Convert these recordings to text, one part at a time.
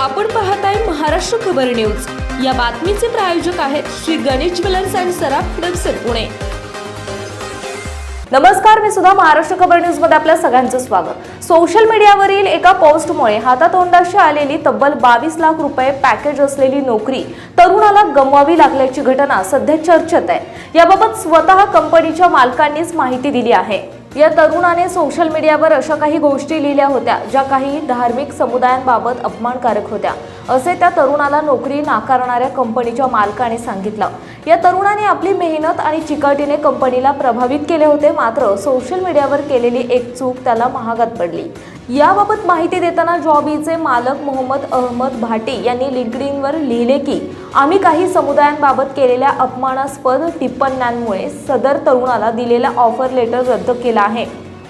आपण पाहताय महाराष्ट्र खबर न्यूज. या बातमीचे प्रायोजक आहेत श्री गणेश ज्वेलर्स अँड सराफ हडपसर पुणे. नमस्कार मी सुद्धा महाराष्ट्र खबर न्यूजमध्ये आपल्या सगळ्यांचं स्वागत. सोशल मीडियावरील एका पोस्टमुळे हातातोंडाशी आलेली तब्बल बावीस लाख रुपये पॅकेज असलेली नोकरी तरुणाला गमवावी लागल्याची घटना सध्या चर्चेत आहे. याबाबत स्वतः कंपनीच्या मालकांनीच माहिती दिली आहे. या तरुणाने सोशल मीडियावर अशा काही गोष्टी लिहिल्या होत्या ज्या काही धार्मिक समुदायांबाबत अपमानकारक होत्या. असे त्या तरुणाला नोकरी नाकारणाऱ्या कंपनीच्या मालकाने सांगितलं. या तरुणाने आपली मेहनत आणि चिकाटीने कंपनीला प्रभावित केले होते मात्र सोशल मीडियावर केलेली एक चूक त्याला महागात पडली. याबाबत माहिती देताना जॉबीचे मालक मोहम्मद अहमद भाटे यांनी लिंकडिनवर लिहिले की आम्ही काही समुदायांबाबत केलेल्या अपमानास्पद टिप्पण्यांमुळे सदर तरुणाला दिलेला ऑफर लेटर रद्द केला आहे.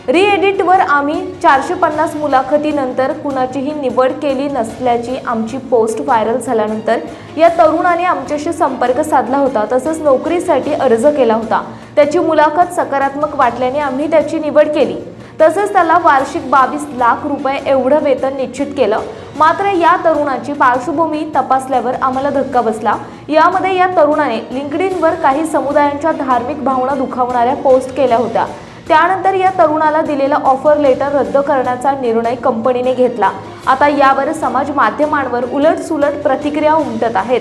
रीएडिटवर आम्ही चारशे पन्नास मुलाखतीनंतर कुणाचीही निवड केली नसल्याची आमची पोस्ट व्हायरल झाल्यानंतर या तरुणाने आमच्याशी संपर्क साधला होता तसंच नोकरीसाठी अर्ज केला होता. त्याची मुलाखत सकारात्मक वाटल्याने आम्ही त्याची निवड केली. तसेच त्याला वार्षिक बावीस लाख रुपये एवढं वेतन निश्चित केलं. मात्र या तरुणाची पार्श्वभूमी तपासल्यावर आम्हाला धक्का बसला. यामध्ये या तरुणाने लिंकडिनवर काही समुदायांच्या धार्मिक भावना दुखावणाऱ्या पोस्ट केल्या होत्या. त्यानंतर या तरुणाला दिलेला ऑफर लेटर रद्द करण्याचा निर्णय कंपनीने घेतला. आता यावर समाज माध्यमांवर उलट सुलट प्रतिक्रिया उमटत आहेत.